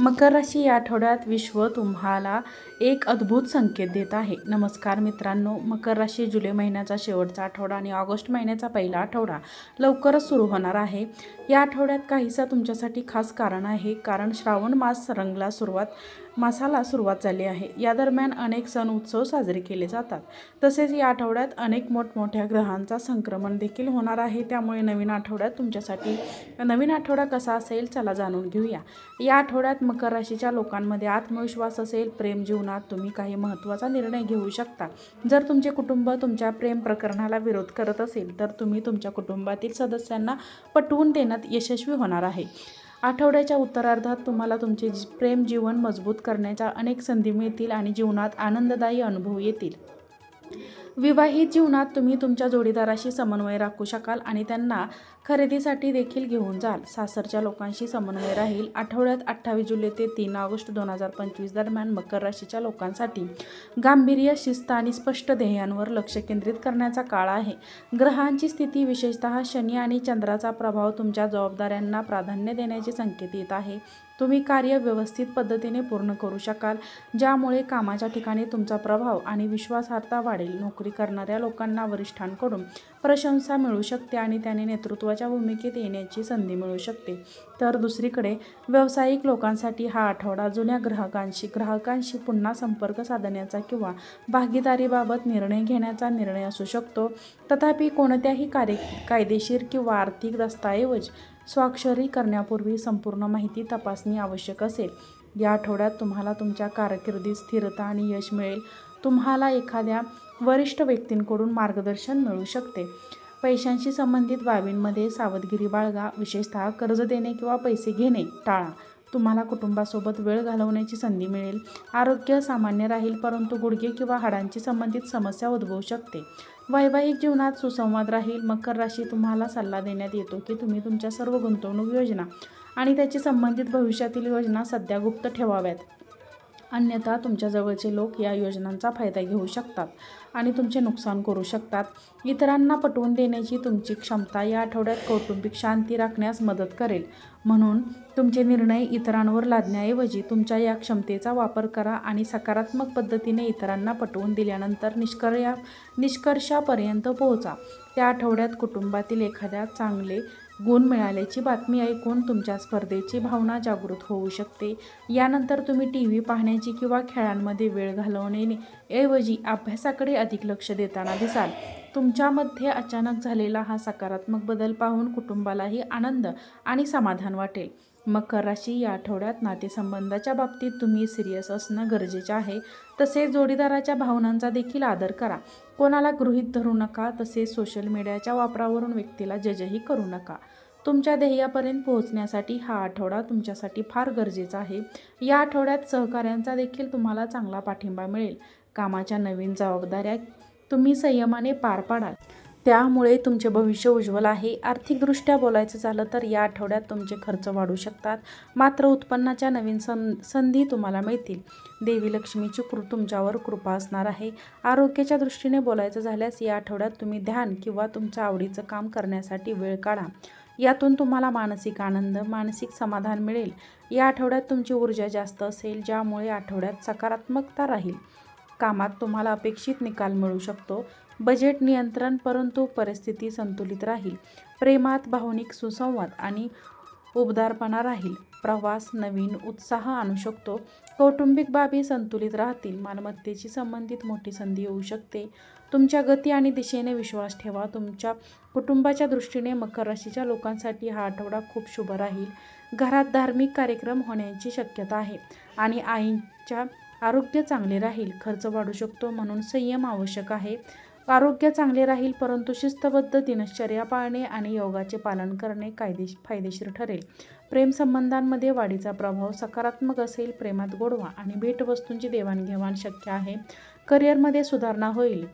मकर राशी या आठवड्यात विश्व तुम्हाला एक अद्भुत संकेत देत आहे. नमस्कार मित्रांनो मकर राशी जुलै महिन्याचा शेवटचा आठवडा आणि ऑगस्ट महिन्याचा पहिला आठवडा लवकरच सुरू होणार आहे. या आठवड्यात काहीसा तुमच्यासाठी खास कारण आहे. कारण श्रावण मास रंगला सुरुवात मासाला सुरुवात झाली आहे. या दरम्यान अनेक सण उत्सव साजरे केले जातात. तसेच या आठवड्यात अनेक मोठमोठ्या ग्रहांचा संक्रमण देखील होणार आहे. त्यामुळे नवीन आठवड्यात तुमच्यासाठी नवीन आठवडा कसा असेल चला जाणून घेऊया. या आठवड्यात मकर राशीच्या लोकांमध्ये आत्मविश्वास असेल प्रेम जीवनात तुम्ही काही महत्त्वाचा निर्णय घेऊ शकता. जर तुमचे कुटुंब तुमच्या प्रेम प्रकरणाला विरोध करत असेल तर तुम्ही तुमच्या कुटुंबातील सदस्यांना पटवून देण्यात यशस्वी होणार आहे. आठवड्याच्या उत्तरार्धात तुम्हाला तुमचे प्रेम जीवन मजबूत करण्याच्या अनेक संधी मिळतील आणि जीवनात आनंददायी अनुभव येतील. विवाहित जीवनात तुम्ही तुमच्या जोडीदाराशी समन्वय राखू शकाल आणि त्यांना खरेदीसाठी देखील घेऊन जाल. सासरच्या लोकांशी समन्वय राहील. आठवड्यात अठ्ठावीस जुलै ते तीन ऑगस्ट दोन हजार पंचवीस दरम्यान मकर राशीच्या लोकांसाठी गांभीर्य शिस्त आणि स्पष्ट ध्येयांवर लक्ष केंद्रित करण्याचा काळ आहे. ग्रहांची स्थिती विशेषतः शनी आणि चंद्राचा प्रभाव तुमच्या जबाबदाऱ्यांना प्राधान्य देण्याचे संकेत येत आहे. तुम्ही कार्य व्यवस्थित पद्धतीने पूर्ण करू शकाल ज्यामुळे कामाच्या ठिकाणी तुमचा प्रभाव आणि विश्वासार्हता वाढेल. नोकरी करणाऱ्या लोकांना वरिष्ठांकडून प्रशंसा मिळू शकते आणि त्याने नेतृत्वाच्या भूमिकेत येण्याची संधी मिळू शकते. तर दुसरीकडे व्यावसायिक लोकांसाठी हा आठवडा जुन्या ग्राहकांशी ग्राहकांशी पुन्हा संपर्क साधण्याचा किंवा भागीदारीबाबत निर्णय घेण्याचा निर्णय असू शकतो. तथापि कोणत्याही कार्य कायदेशीर किंवा आर्थिक दस्तऐवज स्वाक्षरी करण्यापूर्वी संपूर्ण माहिती तपासणी आवश्यक असेल. या आठवड्यात तुम्हाला तुमच्या कारकिर्दीत स्थिरता आणि यश मिळेल. तुम्हाला एखाद्या वरिष्ठ व्यक्तींकडून मार्गदर्शन मिळू शकते. पैशांशी संबंधित बाबींमध्ये सावधगिरी बाळगा विशेषतः कर्ज देणे किंवा पैसे घेणे टाळा. तुम्हाला कुटुंबासोबत वेळ घालवण्याची संधी मिळेल. आरोग्य सामान्य राहील परंतु गुडघे किंवा हाडांची संबंधित समस्या उद्भवू शकते. वैवाहिक जीवनात सुसंवाद राहील. मकर राशी तुम्हाला सल्ला देण्यात येतो की तुम्ही तुमच्या सर्व गुंतवणूक योजना आणि त्याची संबंधित भविष्यातील योजना सध्या गुप्त ठेवाव्यात. अन्यथा तुमच्या जवळचे लोक या योजनांचा फायदा घेऊ शकतात आणि तुमचे नुकसान करू शकतात. इतरांना पटवून देण्याची तुमची क्षमता या आठवड्यात कौटुंबिक शांती राखण्यास मदत करेल. म्हणून तुमचे निर्णय इतरांवर लादण्याऐवजी तुमच्या या क्षमतेचा वापर करा आणि सकारात्मक पद्धतीने इतरांना पटवून दिल्यानंतर निष्कर्या निष्कर्षापर्यंत पोहोचा. त्या आठवड्यात कुटुंबातील एखाद्या चांगले गुण मिळाल्याची बातमी ऐकून तुमच्या स्पर्धेची भावना जागृत होऊ शकते. यानंतर तुम्ही टी व्ही पाहण्याची किंवा खेळांमध्ये वेळ घालवण्याने ऐवजी अभ्यासाकडे अधिक लक्ष देताना दिसाल. तुमच्यामध्ये अचानक झालेला हा सकारात्मक बदल पाहून कुटुंबालाही आनंद आणि समाधान वाटेल. मकर राशी या आठवड्यात नातेसंबंधाच्या बाबतीत तुम्ही सिरियस असणं गरजेचे आहे. तसेच जोडीदाराच्या भावनांचा देखील आदर करा. कोणाला गृहीत धरू नका तसेच सोशल मीडियाच्या वापरावरून व्यक्तीला जजही करू नका. तुमच्या ध्येयापर्यंत पोहोचण्यासाठी हा आठवडा तुमच्यासाठी फार गरजेचा आहे. या आठवड्यात सहकाऱ्यांचा देखील तुम्हाला चांगला पाठिंबा मिळेल. कामाच्या नवीन जबाबदाऱ्या तुम्ही संयमाने पार पाडाल. त्यामुळे तुमचे भविष्य उज्ज्वल आहे. आर्थिकदृष्ट्या बोलायचं झालं तर या आठवड्यात तुमचे खर्च वाढू शकतात. मात्र उत्पन्नाच्या नवीन सं संधी तुम्हाला मिळतील. देवी लक्ष्मीची कृ तुमच्यावर कृपा असणार आहे. आरोग्याच्या दृष्टीने बोलायचं झाल्यास या आठवड्यात तुम्ही ध्यान किंवा तुमच्या आवडीचं काम करण्यासाठी वेळ काढा. यातून तुम्हाला मानसिक आनंद मानसिक समाधान मिळेल. या आठवड्यात तुमची ऊर्जा जास्त असेल ज्यामुळे आठवड्यात सकारात्मकता राहील. कामात तुम्हाला अपेक्षित निकाल मिळू शकतो. बजेट नियंत्रण परंतु परिस्थिती संतुलित राहील. प्रेमात भावनिक सुसंवाद आणि उबदारपणा राहील. प्रवास नवीन उत्साह आणू शकतो. कौटुंबिक बाबी संतुलित राहतील. मालमत्तेशी संबंधित मोठी संधी येऊ शकते. तुमच्या गती आणि दिशेने विश्वास ठेवा. तुमच्या कुटुंबाच्या दृष्टीने मकर राशीच्या लोकांसाठी हा आठवडा खूप शुभ राहील. घरात धार्मिक कार्यक्रम होण्याची शक्यता आहे आणि आईच्या आरोग्य चांगले राहील. खर्च वाढू शकतो म्हणून संयम आवश्यक आहे. आरोग्य चांगले राहील परंतु शिस्तबद्ध दिनचर्या पाळणे आणि योगाचे पालन करणे कायदेश फायदेशीर ठरेल. प्रेमसंबंधांमध्ये वाढीचा प्रभाव सकारात्मक असेल प्रेमात गोडवा आणि भेटवस्तूंची देवाणघेवाण शक्य आहे. करिअरमध्ये सुधारणा होईल.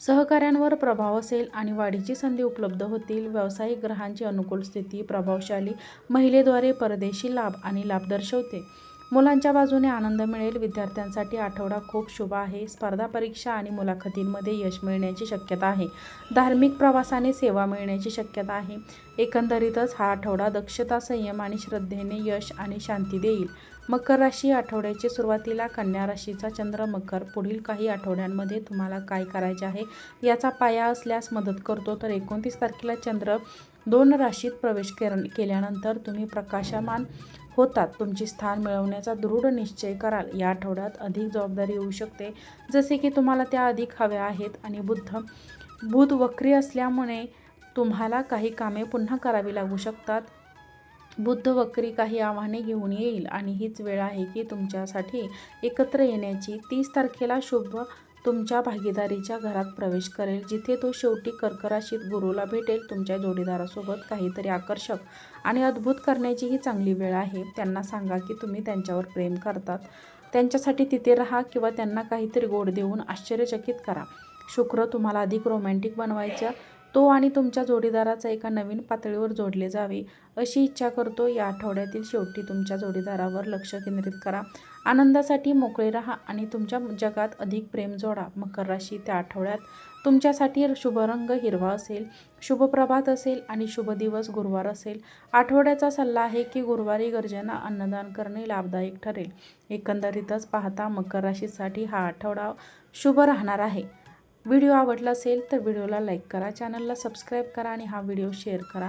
सहकाऱ्यांवर प्रभाव असेल आणि वाढीची संधी उपलब्ध होतील. व्यावसायिक ग्रहांची अनुकूल स्थिती प्रभावशाली. महिलेद्वारे परदेशी लाभ आणि लाभ दर्शवते. मुलांच्या बाजूने आनंद मिळेल. विद्यार्थ्यांसाठी आठवडा खूप शुभ आहे. स्पर्धा परीक्षा आणि मुलाखतींमध्ये यश मिळण्याची शक्यता आहे. धार्मिक प्रवासाने सेवा मिळण्याची शक्यता आहे. एकंदरीतच हा आठवडा दक्षता संयम आणि श्रद्धेने यश आणि शांती देईल. मकर राशी आठवड्याची सुरुवातीला कन्या राशीचा चंद्र मकर. पुढील काही आठवड्यांमध्ये तुम्हाला काय करायचे आहे याचा पाया असल्यास मदत करतो. तर एकोणतीस तारखेला चंद्र दोन राशीत प्रवेश कर केल्यानंतर तुम्ही प्रकाशमान होतात. तुमची स्थान मिळवण्याचा दृढ निश्चय कराल. या आठवड्यात अधिक जबाबदारी येऊ शकते. जसे की तुम्हाला त्या अधिक हव्या आहेत आणि बुद्ध बुध वक्री असल्यामुळे तुम्हाला काही कामे पुन्हा करावी लागू शकतात. बुद्ध वक्री काही आव्हाने घेऊन येईल आणि हीच वेळ आहे की तुमच्यासाठी एकत्र येण्याची तीस तारखेला शुभ तुमच्या भागीदारीच्या घरात प्रवेश करेल जिथे तो शेवटी कर्कराशीत गुरुला भेटेल तुमच्या जोडीदारासोबत काहीतरी आकर्षक आणि अद्भुत करण्याची ही चांगली वेळ आहे. त्यांना सांगा की तुम्ही त्यांच्यावर प्रेम करतात. त्यांच्यासाठी तिथे राहा किंवा त्यांना काहीतरी गोड देऊन आश्चर्यचकित करा. शुक्र तुम्हाला अधिक रोमॅन्टिक बनवायचा. तो आणि तुमच्या जोडीदाराचा एका नवीन पातळीवर जोडले जावे अशी इच्छा करतो. या आठवड्यातील शेवटी तुमच्या जोडीदारावर लक्ष केंद्रित करा. आनंदासाठी मोकळे राहा आणि तुमच्या जगात अधिक प्रेम जोडा. मकर राशी त्या आठवड्यात तुमच्यासाठी शुभ रंग हिरवा असेल शुभ प्रभात असेल आणि शुभ दिवस गुरुवार असेल. आठवड्याचा सल्ला आहे की गुरुवारी गरजेना अन्नदान करणे लाभदायक ठरेल. एकंदरीतच पाहता मकर राशीसाठी हा आठवडा शुभ राहणार आहे. व्हिडिओ आवडला असेल तर व्हिडिओला लाईक करा चॅनलला सबस्क्राईब करा आणि हा व्हिडिओ शेअर करा.